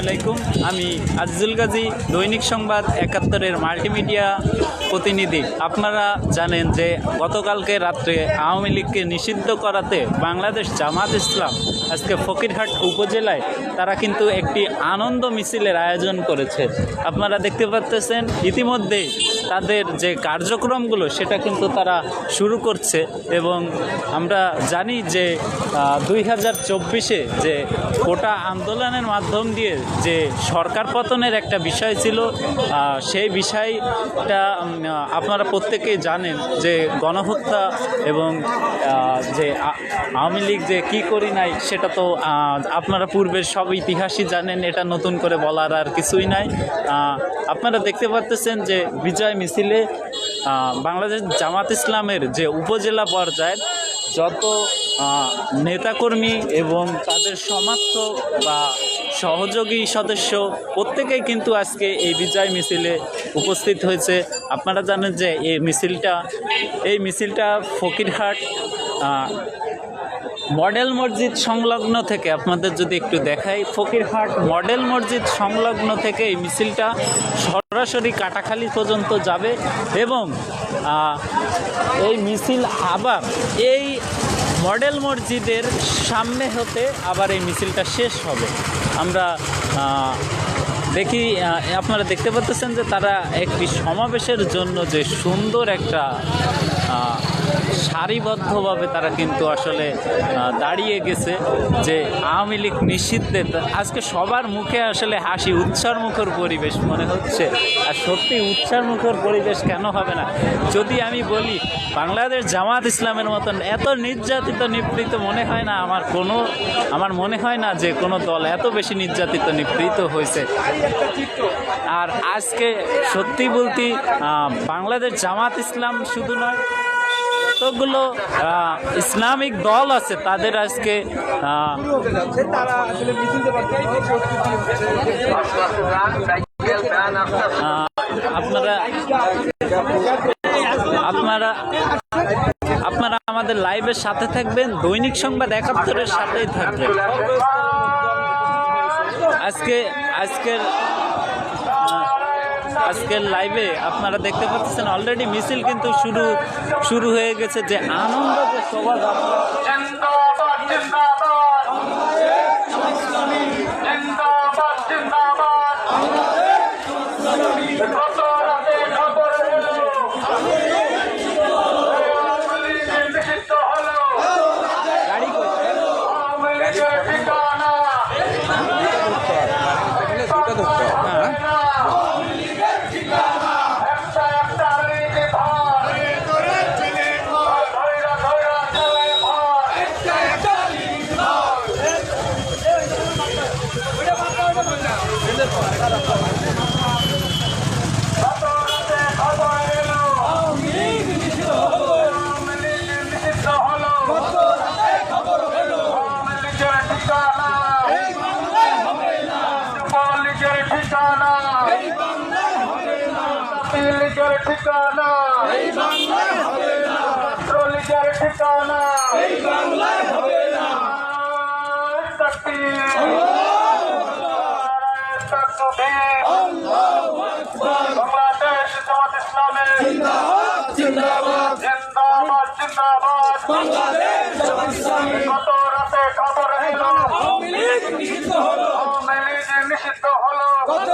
আলাইকুম। আমি আজিজুল গাজী, দৈনিক সংবাদ একাত্তরের মাল্টিমিডিয়া প্রতিনিধি। আপনারা জানেন যে গতকালকে রাত্রে আওয়ামী লীগকে নিষিদ্ধ করাতে বাংলাদেশ জামাত ইসলাম আজকে ফকিরহাট উপজেলায় তারা কিন্তু একটি আনন্দ মিছিলের আয়োজন করেছে। আপনারা দেখতে পাচ্তেছেন ইতিমধ্যে তাদের যে কার্যক্রমগুলো সেটা কিন্তু তারা শুরু করছে এবং আমরা জানি যে দুই হাজার চব্বিশে যে কোটা আন্দোলনের মাধ্যম দিয়ে যে সরকার পতনের একটা বিষয় ছিল সেই বিষয়টা আপনারা প্রত্যেকেই জানেন যে গণহত্যা এবং যে আওয়ামী লীগ যে কি করি নাই সেটা তো আপনারা পূর্বের সব ইতিহাসই জানেন, এটা নতুন করে বলার আর কিছুই নাই। আপনারা দেখতে পাচ্তেছেন যে বিজয় মিছিলে বাংলাদেশ জামাত ইসলামের যে উপজেলা পর্যায়ের যত নেতাকর্মী এবং তাদের সমর্থক বা সহযোগী সদস্য প্রত্যেকেই কিন্তু আজকে এই বিজয় মিছিলে উপস্থিত হয়েছে। আপনারা জানেন যে এই মিছিলটা এই মিছিলটা ফকিরহাট মডেল মসজিদ সংলগ্ন থেকে আপনাদের যদি একটু দেখাই, ফকিরহাট মডেল মসজিদ সংলগ্ন থেকে এই মিছিলটা সরাসরি কাটাখালি পর্যন্ত যাবে এবং এই মিছিল আবার এই মডেল মসজিদের সামনে হতে আবার এই মিছিলটা শেষ হবে। আমরা দেখি আপনারা দেখতে পাচ্ছেন যে তারা একটি সমাবেশের জন্য যে সুন্দর একটা সারিবদ্ধভাবে তারা কিন্তু আসলে দাঁড়িয়ে গেছে যে আওয়ামী লীগ নিষিদ্ধের আজকে সবার মুখে আসলে হাসি উৎসার মুখর পরিবেশ মনে হচ্ছে। আর সত্যি উৎসার মুখর পরিবেশ কেন হবে না? যদি আমি বলি, বাংলাদেশ জামাত ইসলামের মতন এত নির্যাতিত নিপীড়িত মনে হয় না আমার কোনো, আমার মনে হয় না যে কোনো দল এত বেশি নির্যাতিত নিপীড়িত হয়েছে। আর আজকে সত্যি বলতে বাংলাদেশ জামাত ইসলাম শুধু নয় যতগুলো ইসলামিক দল আছে তাদের আজকে আপনারা আপনারা আপনারা আমাদের লাইভের সাথে থাকবেন, দৈনিক সংবাদ একাত্তরের সাথেই থাকবেন। আজকে, আজকের আজকের লাইভে আপনারা দেখতে পাচ্ছেন অলরেডি মিছিল কিন্তু শুরু শুরু হয়ে গেছে। যে আনন্দ যে শোভাযাত্রা জিন্দাবাদ জিন্দাবাদ জিন্দাবাদ জিন্দাবাদ কত রাতে খবর এলো আওয়ামী লীগের নিষিদ্ধ হলো গাড়ি কোথায়? আওয়ামী লীগের ঠিকানা একটা একটা লীগে ভাই ধৈরা ধৈরা চলে ভাই কত রাতে খবর এলো আওয়ামী লীগ নিষিদ্ধ হলো আওয়ামী লীগের ঠিকানা লীগের ঠিকানা। লীগের ঠিকানা ছাত্র লীগের ঠিকানা। বাংলাদেশ জামাত ইসলামের জিন্দাবাদ জিন্দাবাদ। গত রাতে খবর এলো। আওয়ামী লীগ নিষিদ্ধ হলো গত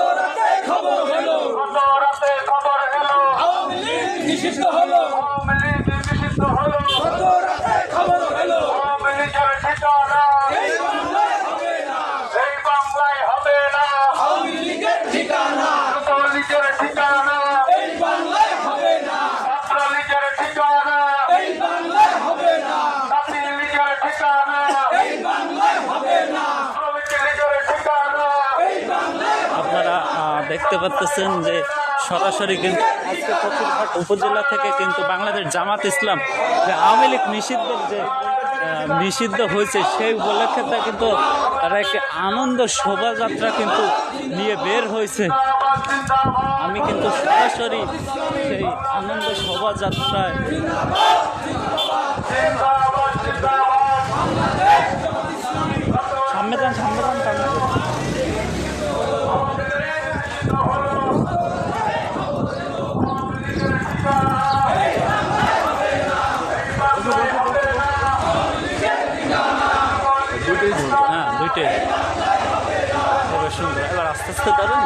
রাতে খবর এলো আওয়ামী নিষিদ্ধ হলো। আওয়ামী লীগের ঠিকানা এই বাংলায় হবে না। আওয়ামী লীগের ঠিকানা। লীগের ঠিকানা। ছাত্র লীগের ঠিকানা। লীগের ঠিকানা। ঠিকানা। আপনারা দেখতে পাচ্ছেন যে সরাসরি কিন্তু আজকে উপজেলা থেকে কিন্তু বাংলাদেশ জামাত ইসলাম, যে আওয়ামী লীগ নিষিদ্ধের যে নিষিদ্ধ হয়েছে সেই উপলক্ষে কিন্তু তারা একটি আনন্দ শোভাযাত্রা কিন্তু নিয়ে বের হয়েছে। আমি কিন্তু সরাসরি সেই আনন্দ শোভাযাত্রায় জিন্দাবাদ জিন্দাবাদ সামনে যান সামনে যান সামনে যান। বেশ এবার আস্তে আস্তে দাঁড়ান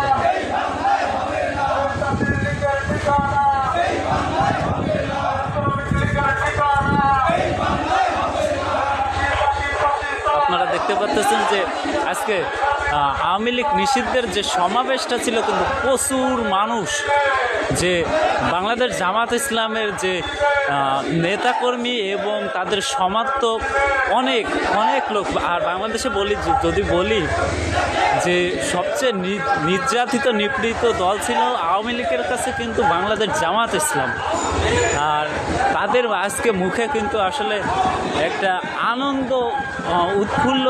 আপনারা দেখতে পাচ্ছেন যে আজকে আওয়ামী লীগ নিষিদ্ধের যে সমাবেশটা ছিল, কিন্তু প্রচুর মানুষ যে বাংলাদেশ জামাত ইসলামের যে নেতাকর্মী এবং তাদের সমার্থক অনেক অনেক লোক। আর বাংলাদেশে বলি যদি বলি যে সবচেয়ে নির্যাতিত, নিপীড়িত দল ছিল আওয়ামী লীগের কাছে কিন্তু বাংলাদেশ জামাত ইসলাম। আর তাদের আজকে মুখে কিন্তু আসলে একটা আনন্দ উৎফুল্ল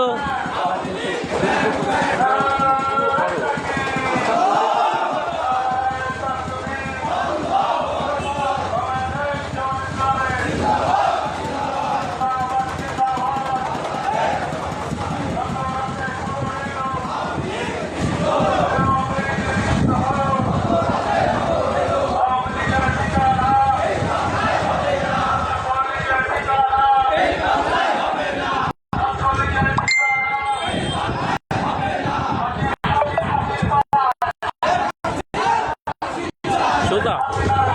真的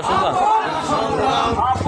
啊的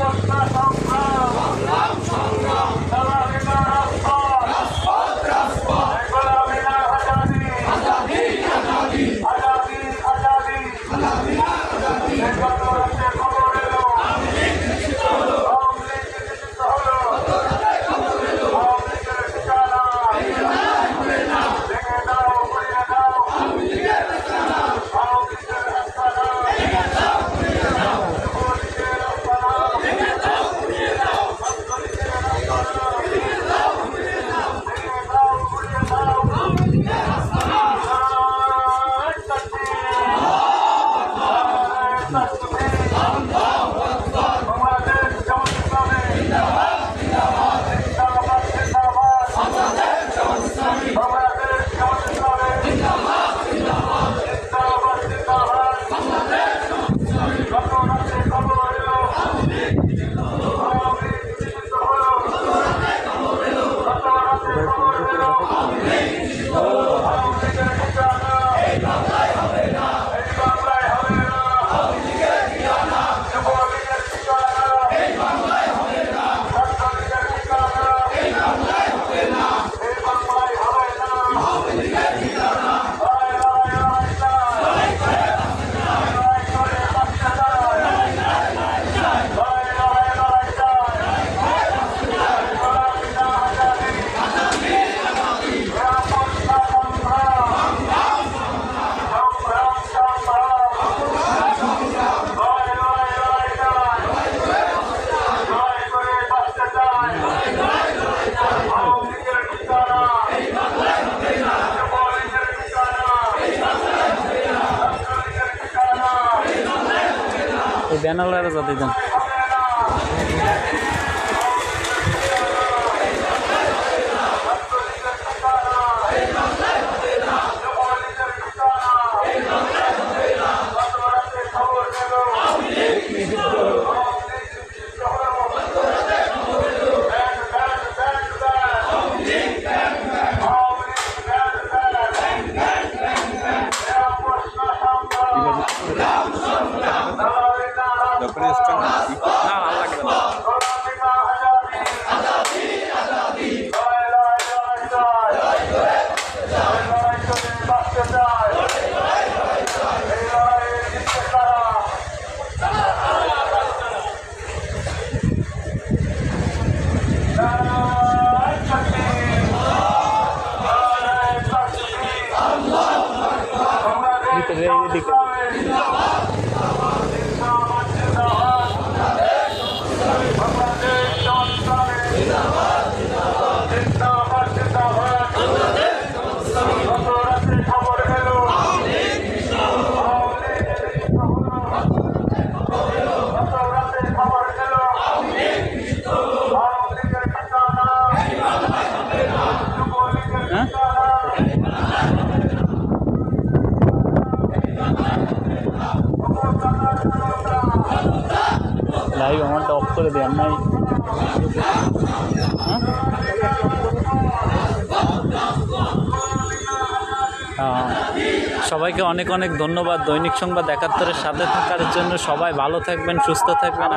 Come on, ব্যানার যাতে দেন। না ভালো লাগবে না। ভিতরে এদিকে খবর এলো রাতে খবর এলো আওয়ামী লীগের ঠিকানা যুবলীগের হ্যাঁ ঠিকানা লাইভ আমারটা অফ করে দেন নাই। হ্যাঁ? সবাইকে অনেক অনেক ধন্যবাদ। দৈনিক সংবাদ একাত্তরের সাথে থাকার জন্য সবাই ভালো থাকবেন, সুস্থ থাকবেন।